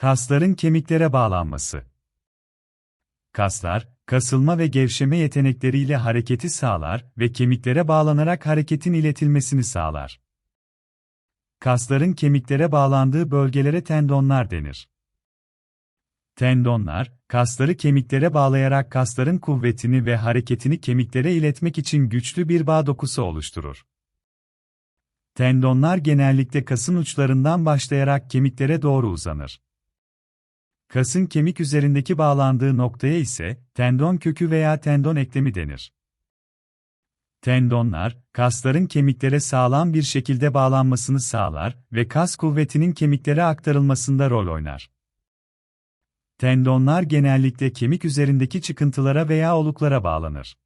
Kasların kemiklere bağlanması. Kaslar, kasılma ve gevşeme yetenekleriyle hareketi sağlar ve kemiklere bağlanarak hareketin iletilmesini sağlar. Kasların kemiklere bağlandığı bölgelere tendonlar denir. Tendonlar, kasları kemiklere bağlayarak kasların kuvvetini ve hareketini kemiklere iletmek için güçlü bir bağ dokusu oluşturur. Tendonlar genellikle kasın uçlarından başlayarak kemiklere doğru uzanır. Kasın kemik üzerindeki bağlandığı noktaya ise tendon kökü veya tendon eklemi denir. Tendonlar, kasların kemiklere sağlam bir şekilde bağlanmasını sağlar ve kas kuvvetinin kemiklere aktarılmasında rol oynar. Tendonlar genellikle kemik üzerindeki çıkıntılara veya oluklara bağlanır.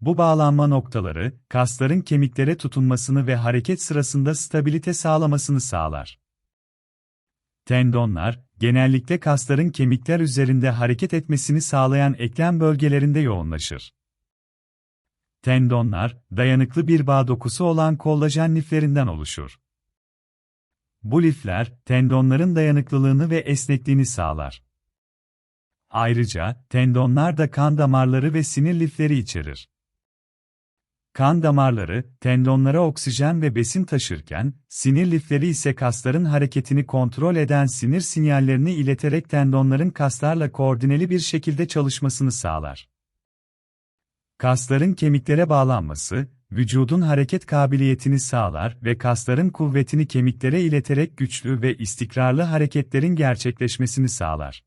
Bu bağlanma noktaları, kasların kemiklere tutunmasını ve hareket sırasında stabilite sağlamasını sağlar. Tendonlar, genellikle kasların kemikler üzerinde hareket etmesini sağlayan eklem bölgelerinde yoğunlaşır. Tendonlar, dayanıklı bir bağ dokusu olan kollajen liflerinden oluşur. Bu lifler, tendonların dayanıklılığını ve esnekliğini sağlar. Ayrıca, tendonlar da kan damarları ve sinir lifleri içerir. Kan damarları, tendonlara oksijen ve besin taşırken, sinir lifleri ise kasların hareketini kontrol eden sinir sinyallerini ileterek tendonların kaslarla koordineli bir şekilde çalışmasını sağlar. Kasların kemiklere bağlanması, vücudun hareket kabiliyetini sağlar ve kasların kuvvetini kemiklere ileterek güçlü ve istikrarlı hareketlerin gerçekleşmesini sağlar.